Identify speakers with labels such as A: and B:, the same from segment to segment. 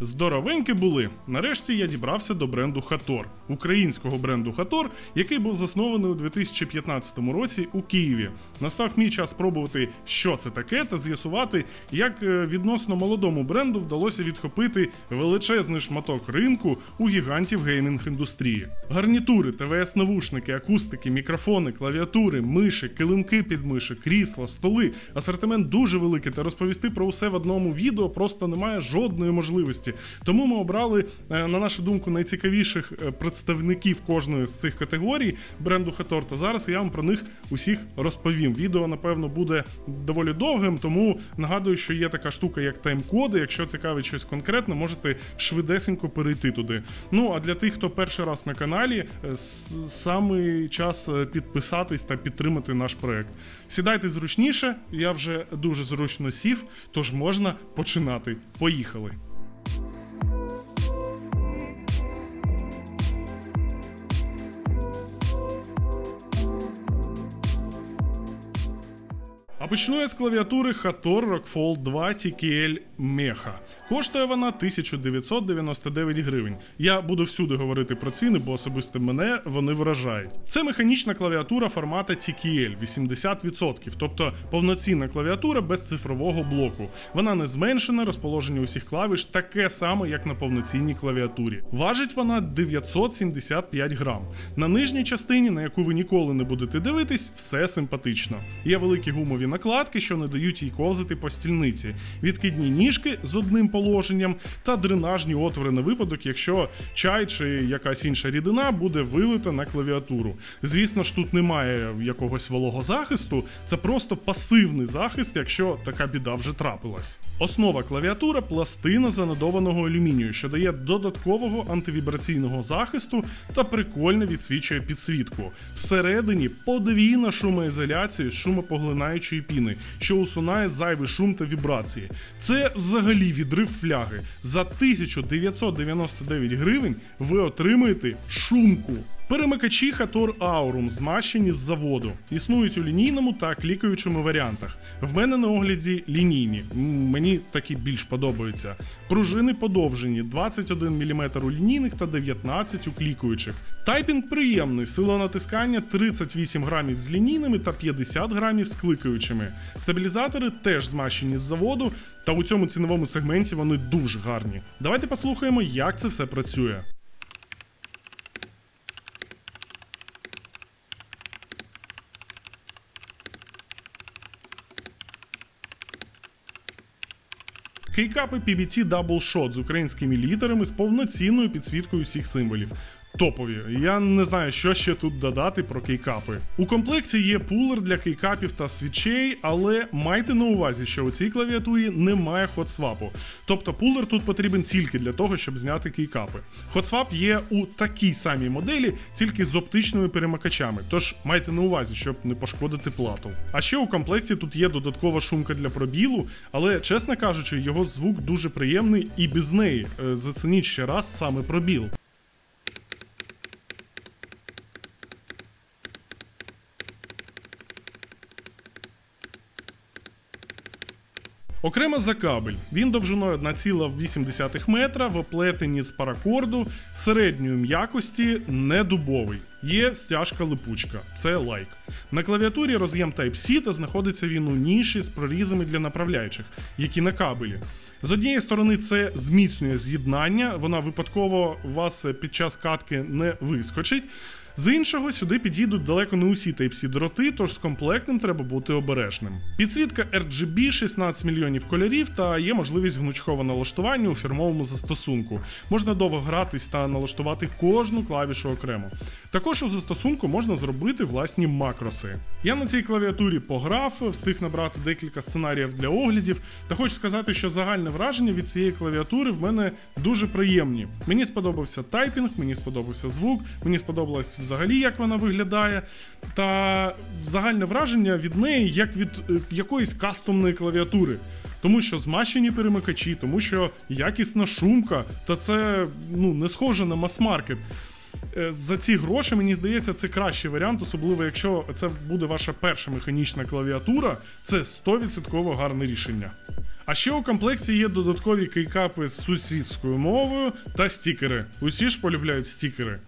A: Здоровенькі були. Нарешті я дібрався до бренду Хатор, українського бренду Хатор, який був заснований у 2015 році у Києві. Настав мій час спробувати, що це таке, та з'ясувати, як е, відносно молодому бренду вдалося відхопити величезний шматок ринку у гігантів геймінг-індустрії. Гарнітури, ТВС-навушники, акустики, мікрофони, клавіатури, миші, килимки під миші, крісла, столи. Асортимент дуже великий, та розповісти про усе в одному відео просто немає жодної можливості. Тому ми обрали, е, на нашу думку, найцікавіших е, представників кожної з цих категорій бренду Хатор. Та зараз я вам про них усіх розповім. Відео, напевно, буде доволі довгим, тому нагадую, що є така штука, як тайм-коди. Якщо цікавить щось конкретне, можете швидесенько перейти туди. Ну а для тих, хто перший раз на каналі, е, саме час е, підписатись та підтримати наш проект. Сідайте зручніше, я вже дуже зручно сів, тож можна починати. Поїхали. А почну я з клавіатури Hator Rockfall 2 TKL Mecha. Коштує вона 1999 гривень. Я буду всюди говорити про ціни, бо особисто мене вони вражають. Це механічна клавіатура формата TKL 80%, тобто повноцінна клавіатура без цифрового блоку. Вона не зменшена, розположення усіх клавіш таке саме, як на повноцінній клавіатурі. Важить вона 975 грам. На нижній частині, на яку ви ніколи не будете дивитись, все симпатично. Є великі гумові накладки, що не дають їй ковзати по стільниці, відкидні ніжки з одним положенням та дренажні отвори на випадок, якщо чай чи якась інша рідина буде вилита на клавіатуру. Звісно ж, тут немає якогось вологозахисту, це просто пасивний захист, якщо така біда вже трапилась. Основа клавіатура пластина занадованого алюмінію, що дає додаткового антивібраційного захисту та прикольно відсвічує підсвітку. Всередині подвійна шумоізоляція з шумопоглинаючої піни, що усунає зайвий шум та вібрації. Це взагалі відрив фляги. За 1999 гривень ви отримаєте шумку. Перемикачі Hator Aurum змащені з заводу. Існують у лінійному та клікаючому варіантах. В мене на огляді лінійні. Мені такі більш подобаються. Пружини подовжені 21 мм у лінійних та 19 у клікаючих. Тайпінг приємний, сила натискання 38 грамів з лінійними та 50 грамів з кликаючими. Стабілізатори теж змащені з заводу, та у цьому ціновому сегменті вони дуже гарні. Давайте послухаємо, як це все працює. Кейкапи PBT Double Shot з українськими літерами з повноцінною підсвіткою всіх символів. Топові. Я не знаю, що ще тут додати про кейкапи. У комплекті є пулер для кейкапів та свічей, але майте на увазі, що у цій клавіатурі немає хотсвапу. Тобто пулер тут потрібен тільки для того, щоб зняти кейкапи. Хотсвап є у такій самій моделі, тільки з оптичними перемикачами. Тож майте на увазі, щоб не пошкодити плату. А ще у комплекті тут є додаткова шумка для пробілу, але чесно кажучи, його звук дуже приємний і без неї. Е, Зацініть ще раз саме пробіл. Окремо за кабель. Він довжиною 1,8 метра в оплетенні з паракорду середньої м'якості, не дубовий. Є стяжка липучка, це лайк. На клавіатурі роз'єм Type-C та знаходиться він у ніші з прорізами для направляючих, які на кабелі. З однієї сторони, це зміцнює з'єднання, вона випадково у вас під час катки не вискочить. З іншого сюди підійдуть далеко не усі Type-C дроти, тож з комплектним треба бути обережним. Підсвітка RGB 16 мільйонів кольорів та є можливість гнучкового налаштування у фірмовому застосунку. Можна довго гратись та налаштувати кожну клавішу окремо. Також у застосунку можна зробити власні макроси. Я на цій клавіатурі пограв, встиг набрати декілька сценаріїв для оглядів, та хочу сказати, що загальне враження від цієї клавіатури в мене дуже приємні. Мені сподобався тайпінг, мені сподобався звук, мені сподобалось взагалі, як вона виглядає. Та загальне враження від неї як від е, якоїсь кастомної клавіатури. Тому що змащені перемикачі, тому що якісна шумка, та це ну, не схоже на мас-маркет. Е, За ці гроші, мені здається, це кращий варіант, особливо якщо це буде ваша перша механічна клавіатура, це 100% гарне рішення. А ще у комплекті є додаткові кейкапи з сусідською мовою та стікери. Усі ж полюбляють стікери.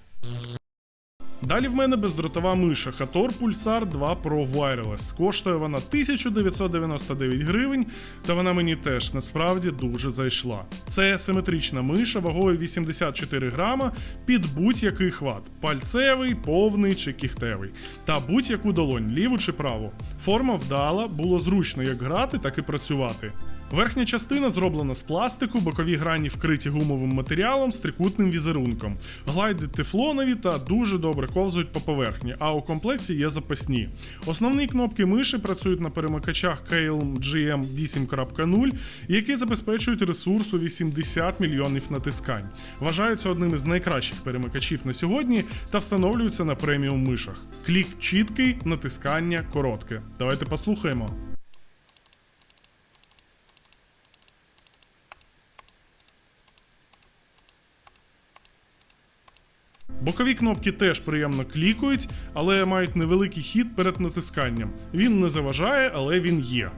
A: Далі в мене бездротова миша Hator Pulsar 2 Pro Wireless. Коштує вона 1999 гривень, та вона мені теж насправді дуже зайшла. Це симетрична миша вагою 84 грама під будь-який хват: пальцевий, повний чи кіхтевий, та будь-яку долонь, ліву чи праву. Форма вдала, було зручно як грати, так і працювати. Верхня частина зроблена з пластику, бокові грані вкриті гумовим матеріалом з трикутним візерунком. Глайди тефлонові та дуже добре ковзують по поверхні, а у комплекті є запасні. Основні кнопки миші працюють на перемикачах KLM GM 8.0, які забезпечують ресурсу 80 мільйонів натискань. Вважаються одним із найкращих перемикачів на сьогодні та встановлюються на преміум мишах. Клік чіткий, натискання коротке. Давайте послухаємо. Бокові кнопки теж приємно клікають, але мають невеликий хід перед натисканням. Він не заважає, але він є.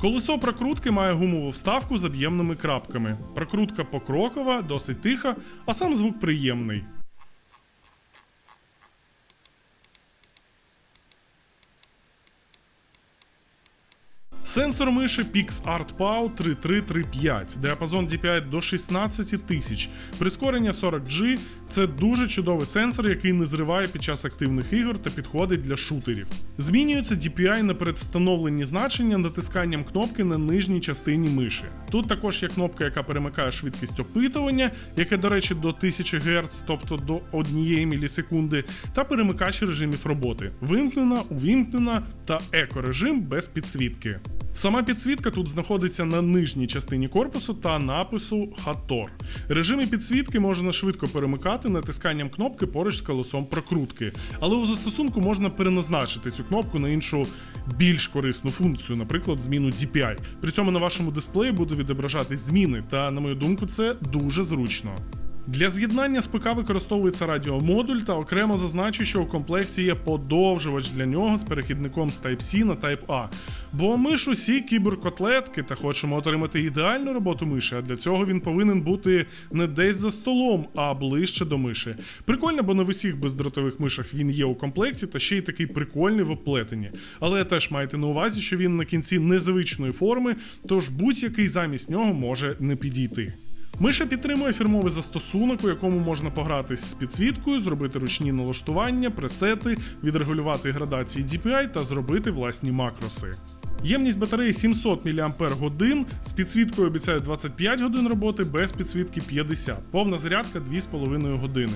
A: Колесо прокрутки має гумову вставку з об'ємними крапками. Прокрутка покрокова, досить тиха, а сам звук приємний. Сенсор миші PixArt PAO 3335, діапазон DPI до 16 тисяч, прискорення 40G це дуже чудовий сенсор, який не зриває під час активних ігор та підходить для шутерів. Змінюється DPI на передвстановлені значення натисканням кнопки на нижній частині миші. Тут також є кнопка, яка перемикає швидкість опитування, яке, до речі, до 1000 Гц, тобто до 1 мілісекунди, та перемикач режимів роботи: вимкнена, увімкнена та еко-режим без підсвітки. Сама підсвітка тут знаходиться на нижній частині корпусу та напису Hator. Режими підсвітки можна швидко перемикати натисканням кнопки поруч з колесом прокрутки, але у застосунку можна переназначити цю кнопку на іншу більш корисну функцію, наприклад, зміну DPI. При цьому на вашому дисплеї буде відображатись зміни, та на мою думку, це дуже зручно. Для з'єднання з ПК використовується радіомодуль та окремо зазначу, що у комплекті є подовжувач для нього з перехідником з Type-C на Type-A. Бо ми ж усі кіберкотлетки та хочемо отримати ідеальну роботу миші, а для цього він повинен бути не десь за столом, а ближче до миші. Прикольно, бо не в усіх бездротових мишах він є у комплекті, та ще й такий прикольний в оплетенні. Але теж майте на увазі, що він на кінці незвичної форми, тож будь-який замість нього може не підійти. Миша підтримує фірмовий застосунок, у якому можна погратись з підсвіткою, зробити ручні налаштування, пресети, відрегулювати градації DPI та зробити власні макроси. Ємність батареї 700 мАч, з підсвіткою обіцяють 25 годин роботи, без підсвітки 50. Повна зарядка 2,5 години.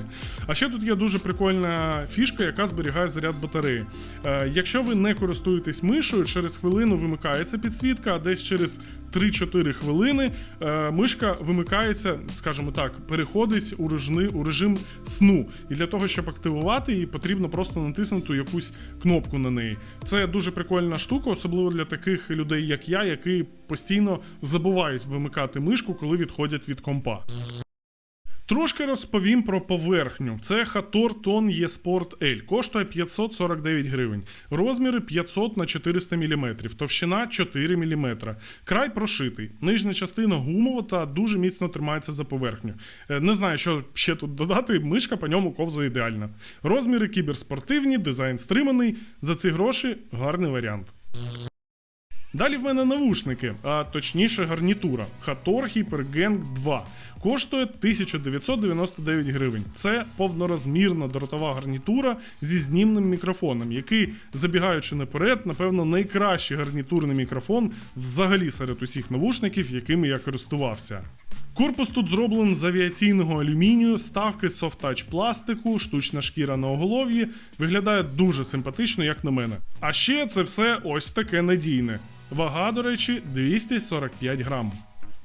A: А ще тут є дуже прикольна фішка, яка зберігає заряд батареї. Е, якщо ви не користуєтесь мишою, через хвилину вимикається підсвітка, а десь через 3-4 хвилини е, мишка вимикається, скажімо так, переходить у режим, у режим сну. І для того, щоб активувати її, потрібно просто натиснути якусь кнопку на неї. Це дуже прикольна штука, особливо для таких людей, як я, які постійно забувають вимикати мишку, коли відходять від компа. Трошки розповім про поверхню. Це Hator Ton eSport L. Коштує 549 гривень. Розміри 500 на 400 мм, товщина 4 мм. Край прошитий. Нижня частина гумова та дуже міцно тримається за поверхню. Е, Не знаю, що ще тут додати. Мишка по ньому ковзає ідеально. Розміри кіберспортивні, дизайн стриманий. За ці гроші гарний варіант. Далі в мене навушники, а точніше гарнітура Hator HyperGang 2. Коштує 1999 гривень. Це повнорозмірна дротова гарнітура зі знімним мікрофоном, який, забігаючи наперед, напевно, найкращий гарнітурний мікрофон взагалі серед усіх навушників, якими я користувався. Корпус тут зроблений з авіаційного алюмінію, ставки софтач пластику, штучна шкіра на оголов'ї. Виглядає дуже симпатично, як на мене. А ще це все ось таке надійне. Вага, до речі, 245 грам.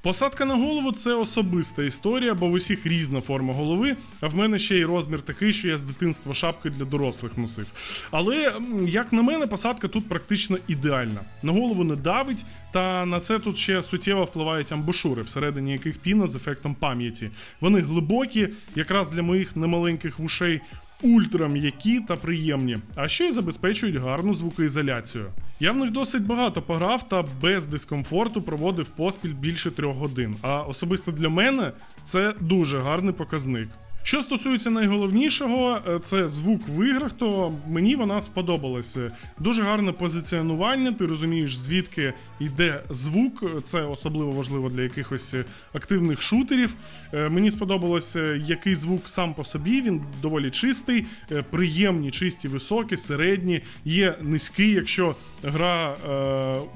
A: Посадка на голову це особиста історія, бо в усіх різна форма голови, а в мене ще й розмір такий, що я з дитинства шапки для дорослих носив. Але, як на мене, посадка тут практично ідеальна. На голову не давить, та на це тут ще суттєво впливають амбушури, всередині яких піна з ефектом пам'яті. Вони глибокі, якраз для моїх немаленьких вушей. Ультрам'які та приємні, а ще й забезпечують гарну звукоізоляцію. Я в них досить багато пограв та без дискомфорту проводив поспіль більше трьох годин. А особисто для мене це дуже гарний показник. Що стосується найголовнішого, е, це звук в іграх, то мені вона сподобалася. Дуже гарне позиціонування. Ти розумієш, звідки йде звук. Це особливо важливо для якихось е, активних шутерів. Е, Мені сподобалося, який звук сам по собі. Він доволі чистий, е, приємні, чисті, високі, середні. Є низький. Якщо гра е,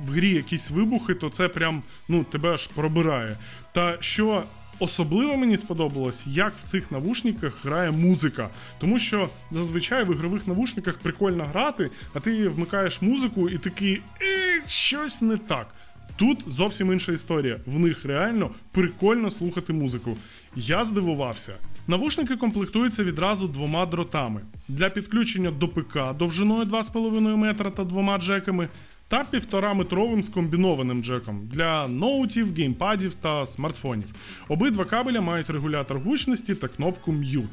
A: в грі якісь вибухи, то це прям ну тебе аж пробирає. Та що Особливо мені сподобалось, як в цих навушниках грає музика. Тому що зазвичай в ігрових навушниках прикольно грати, а ти вмикаєш музику і такий е, щось не так. Тут зовсім інша історія. В них реально прикольно слухати музику. Я здивувався. Навушники комплектуються відразу двома дротами для підключення до ПК довжиною 2,5 метра та двома джеками, та 1,5 метровим скомбінованим джеком для ноутів, геймпадів та смартфонів. Обидва кабеля мають регулятор гучності та кнопку Mute.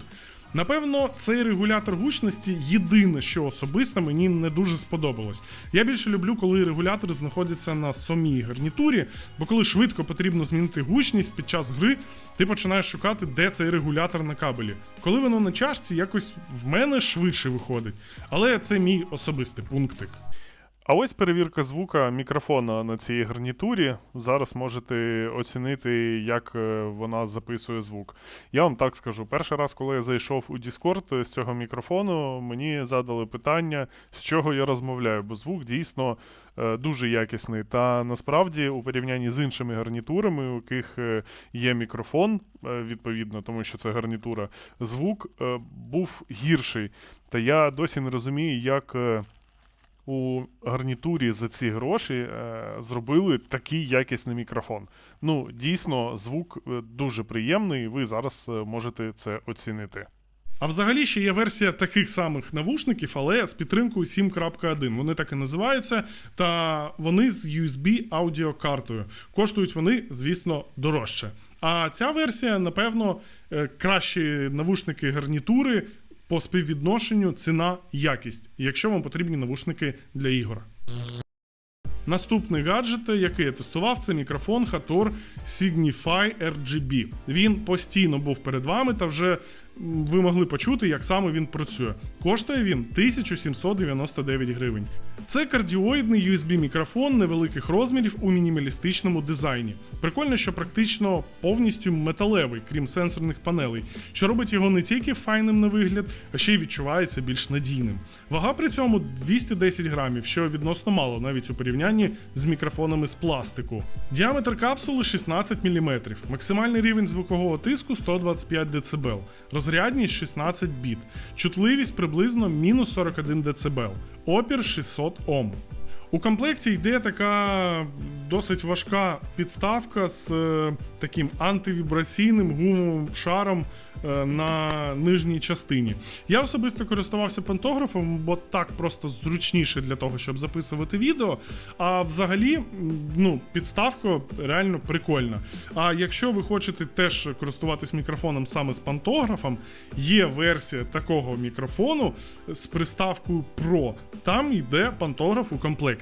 A: Напевно, цей регулятор гучності єдине, що особисто мені не дуже сподобалось. Я більше люблю, коли регулятори знаходяться на самій гарнітурі, бо коли швидко потрібно змінити гучність під час гри, ти починаєш шукати, де цей регулятор на кабелі. Коли воно на чашці, якось в мене швидше виходить. Але це мій особистий пунктик. А ось перевірка звука мікрофона на цій гарнітурі. Зараз можете оцінити, як е, вона записує звук. Я вам так скажу: перший раз, коли я зайшов у Discord з цього мікрофону, мені задали питання, з чого я розмовляю, бо звук дійсно е, дуже якісний. Та насправді, у порівнянні з іншими гарнітурами, у яких е, є мікрофон, е, відповідно, тому що це гарнітура, звук е, був гірший. Та я досі не розумію, як. У гарнітурі за ці гроші е, зробили такий якісний мікрофон. Ну, дійсно, звук е, дуже приємний, і ви зараз е, можете це оцінити. А взагалі ще є версія таких самих навушників, але з підтримкою 7.1. Вони так і називаються, та вони з USB аудіокартою. Коштують вони, звісно, дорожче. А ця версія, напевно, е, кращі навушники гарнітури по співвідношенню ціна-якість, якщо вам потрібні навушники для ігор. Наступний гаджет, який я тестував, це мікрофон Hator Signify RGB. Він постійно був перед вами, та вже ви могли почути, як саме він працює. Коштує він 1799 гривень. Це кардіоїдний USB-мікрофон невеликих розмірів у мінімалістичному дизайні. Прикольно, що практично повністю металевий, крім сенсорних панелей, що робить його не тільки файним на вигляд, а ще й відчувається більш надійним. Вага при цьому 210 грамів, що відносно мало навіть у порівнянні з мікрофонами з пластику. Діаметр капсули 16 мм, максимальний рівень звукового тиску 125 дБ, розрядність 16 біт, чутливість приблизно мінус 41 дБ, опір 600 Ом. У комплекті йде така досить важка підставка з е, таким антивібраційним гумовим шаром е, на нижній частині. Я особисто користувався пантографом, бо так просто зручніше для того, щоб записувати відео. А взагалі, ну, підставка реально прикольна. А якщо ви хочете теж користуватись мікрофоном саме з пантографом, є версія такого мікрофону з приставкою Pro. Там йде пантограф у комплекті.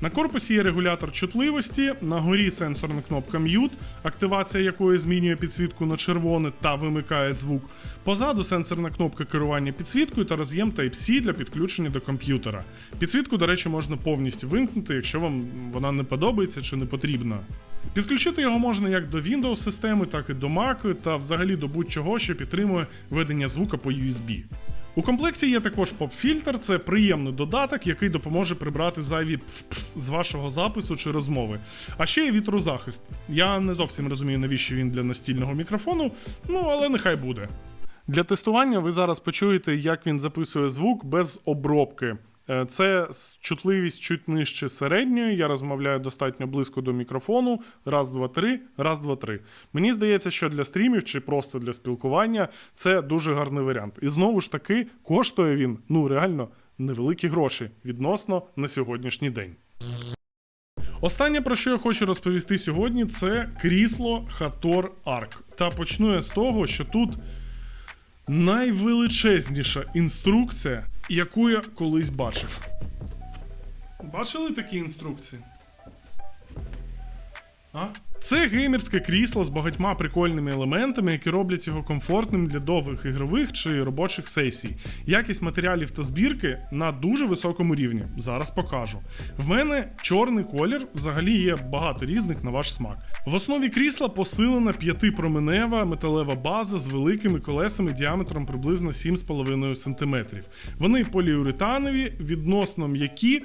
A: На корпусі є регулятор чутливості, на горі сенсорна кнопка Mute, активація якої змінює підсвітку на червоне та вимикає звук. Позаду сенсорна кнопка керування підсвіткою та роз'єм Type-C для підключення до комп'ютера. Підсвітку, до речі, можна повністю вимкнути, якщо вам вона не подобається чи не потрібна. Підключити його можна як до Windows системи, так і до Mac, та взагалі до будь-чого, що підтримує ведення звука по USB. У комплекті є також поп-фільтр, це приємний додаток, який допоможе прибрати зайві пф-пф з вашого запису чи розмови. А ще є вітрозахист. Я не зовсім розумію, навіщо він для настільного мікрофону, ну але нехай буде. Для тестування ви зараз почуєте, як він записує звук без обробки. Е, Це чутливість чуть нижче середньої. Я розмовляю достатньо близько до мікрофону. Раз, два, три, раз, два, три. Мені здається, що для стрімів чи просто для спілкування це дуже гарний варіант. І знову ж таки, коштує він ну реально невеликі гроші відносно на сьогоднішній день. Останнє, про що я хочу розповісти сьогодні, це крісло Hator Arc. Та почну я з того, що тут найвеличезніша інструкція, яку я колись бачив. Бачили такі інструкції? А? Це геймерське крісло з багатьма прикольними елементами, які роблять його комфортним для довгих ігрових чи робочих сесій. Якість матеріалів та збірки на дуже високому рівні. Зараз покажу. В мене чорний колір, взагалі є багато різних на ваш смак. В основі крісла посилена п'ятипроменева металева база з великими колесами діаметром приблизно 7,5 см. Вони поліуретанові, відносно м'які,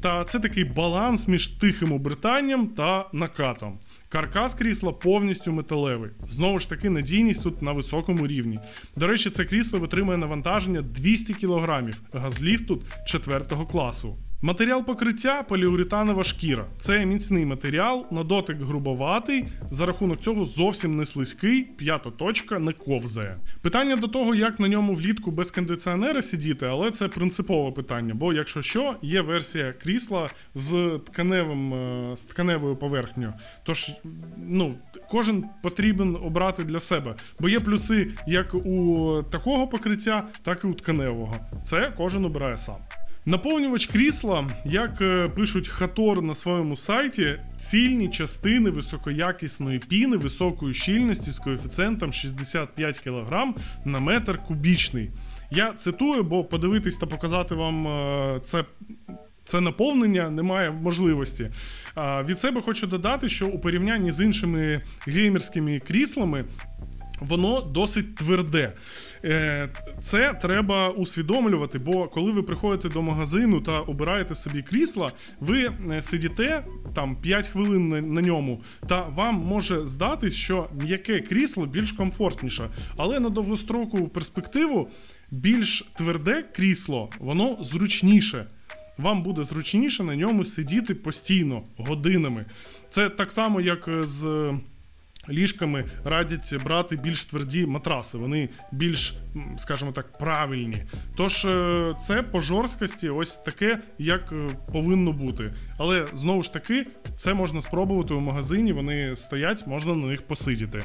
A: та це такий баланс між тихим обертанням та накатом. Каркас крісла повністю металевий. Знову ж таки, надійність тут на високому рівні. До речі, це крісло витримує навантаження 200 кг, газліфт тут четвертого класу. Матеріал покриття поліуретанова шкіра. Це міцний матеріал, на дотик грубоватий, за рахунок цього зовсім не слизький, п'ята точка не ковзає. Питання до того, як на ньому влітку без кондиціонера сидіти, але це принципове питання, бо якщо що, є версія крісла з тканевим, е, з тканевою поверхнею. Тож, ну, кожен потрібен обрати для себе. Бо є плюси як у такого покриття, так і у тканевого. Це кожен обирає сам. Наповнювач крісла, як е, пишуть Хатор на своєму сайті, цільні частини високоякісної піни високою щільністю з коефіцієнтом 65 кг на метр кубічний. Я цитую, бо подивитись та показати вам е, це. Це наповнення немає можливості. Від себе хочу додати, що у порівнянні з іншими геймерськими кріслами воно досить тверде. Е, Це треба усвідомлювати, бо коли ви приходите до магазину та обираєте собі крісла, ви е, сидіте там 5 хвилин на, ньому, та вам може здатись, що м'яке крісло більш комфортніше. Але на довгострокову перспективу більш тверде крісло, воно зручніше. Вам буде зручніше на ньому сидіти постійно, годинами. Це так само, як е, з ліжками радять брати більш тверді матраси. Вони більш, скажімо так, правильні. Тож е, це по жорсткості ось таке, як е, повинно бути. Але знову ж таки, це можна спробувати у магазині. Вони стоять, можна на них посидіти.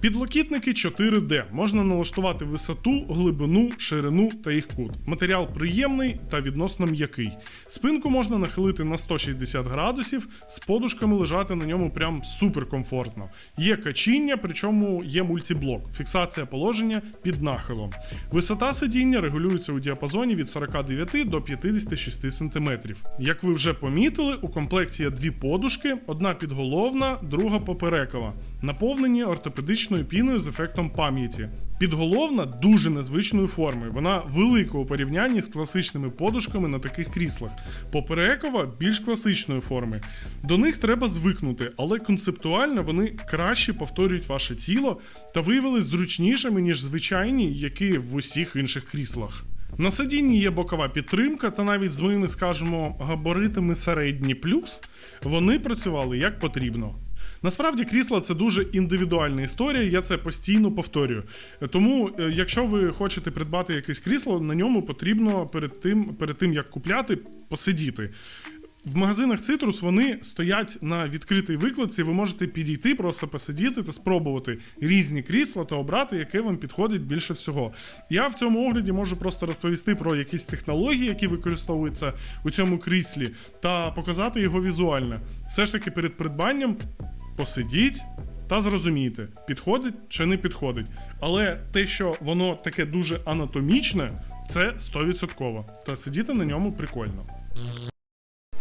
A: Підлокітники 4D. Можна налаштувати висоту, глибину, ширину та їх кут. Матеріал приємний та відносно м'який. Спинку можна нахилити на 160 градусів, з подушками лежати на ньому прям супер комфортно. Є качіння, причому є мультиблок, фіксація положення під нахилом. Висота сидіння регулюється у діапазоні від 49 до 56 см. Як ви вже помітили, у комплекті є дві подушки: одна підголовна, друга поперекова, наповнені ортопедичною піною з ефектом пам'яті. Підголовна дуже незвичної форми. Вона велика у порівнянні з класичними подушками на таких кріслах. Поперекова більш класичної форми. До них треба звикнути, але концептуально вони краще повторюють ваше тіло та виявились зручнішими, ніж звичайні, які в усіх інших кріслах. На сидінні є бокова підтримка, та навіть з моїми, скажімо, габаритами середній плюс вони працювали як потрібно. Насправді крісла це дуже індивідуальна історія, я це постійно повторюю. Тому, е, якщо ви хочете придбати якесь крісло, на ньому потрібно перед тим, перед тим як купляти, посидіти. В магазинах Citrus вони стоять на відкритій викладці. Ви можете підійти, просто посидіти та спробувати різні крісла та обрати, яке вам підходить більше всього. Я в цьому огляді можу просто розповісти про якісь технології, які використовуються у цьому кріслі, та показати його візуально. Все ж таки, перед придбанням посидіть. Та зрозумійте, підходить чи не підходить. Але те, що воно таке дуже анатомічне, це 100%. Та сидіти на ньому прикольно.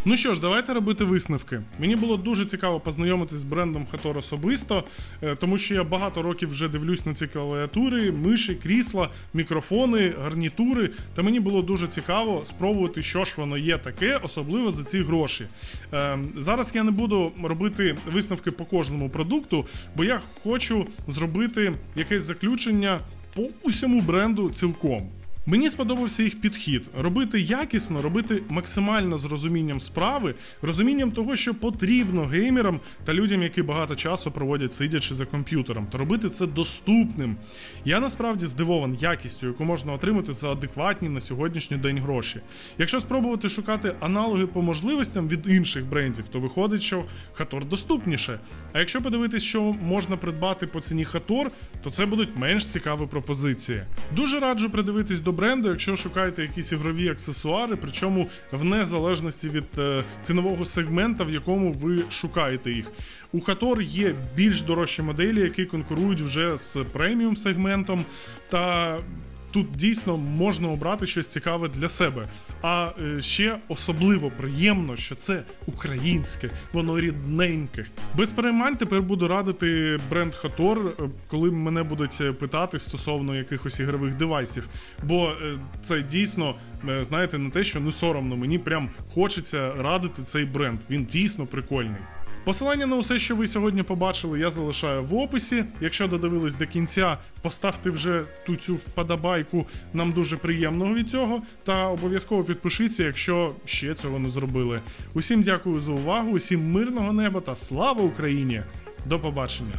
A: Ну що ж, давайте робити висновки. Мені було дуже цікаво познайомитись з брендом Хатор особисто, е, тому що я багато років вже дивлюсь на ці клавіатури, миші, крісла, мікрофони, гарнітури. Та мені було дуже цікаво спробувати, що ж воно є таке, особливо за ці гроші. Е, Зараз я не буду робити висновки по кожному продукту, бо я хочу зробити якесь заключення по усьому бренду цілком. Мені сподобався їх підхід робити якісно, робити максимально з розумінням справи, розумінням того, що потрібно геймерам та людям, які багато часу проводять сидячи за комп'ютером, та робити це доступним. Я насправді здивований якістю, яку можна отримати за адекватні на сьогоднішній день гроші. Якщо спробувати шукати аналоги по можливостям від інших брендів, то виходить, що Хатор доступніше. А якщо подивитись, що можна придбати по ціні Хатор, то це будуть менш цікаві пропозиції. Дуже раджу придивитись до бренду, якщо шукаєте якісь ігрові аксесуари, причому в незалежності від е, цінового сегмента, в якому ви шукаєте їх. У Хатор є більш дорожчі моделі, які конкурують вже з преміум сегментом. Та тут дійсно можна обрати щось цікаве для себе. А е, ще особливо приємно, що це українське, воно рідненьке. Без переймань тепер буду радити бренд Хатор, е, коли мене будуть е, питати стосовно якихось ігрових девайсів. Бо це дійсно, знаєте, не те, що не соромно. Мені прям хочеться радити цей бренд. Він дійсно прикольний. Посилання на усе, що ви сьогодні побачили, я залишаю в описі. Якщо додивились до кінця, поставте вже ту цю вподобайку. Нам дуже приємного від цього. Та обов'язково підпишіться, якщо ще цього не зробили. Усім дякую за увагу, усім мирного неба та слава Україні! До побачення!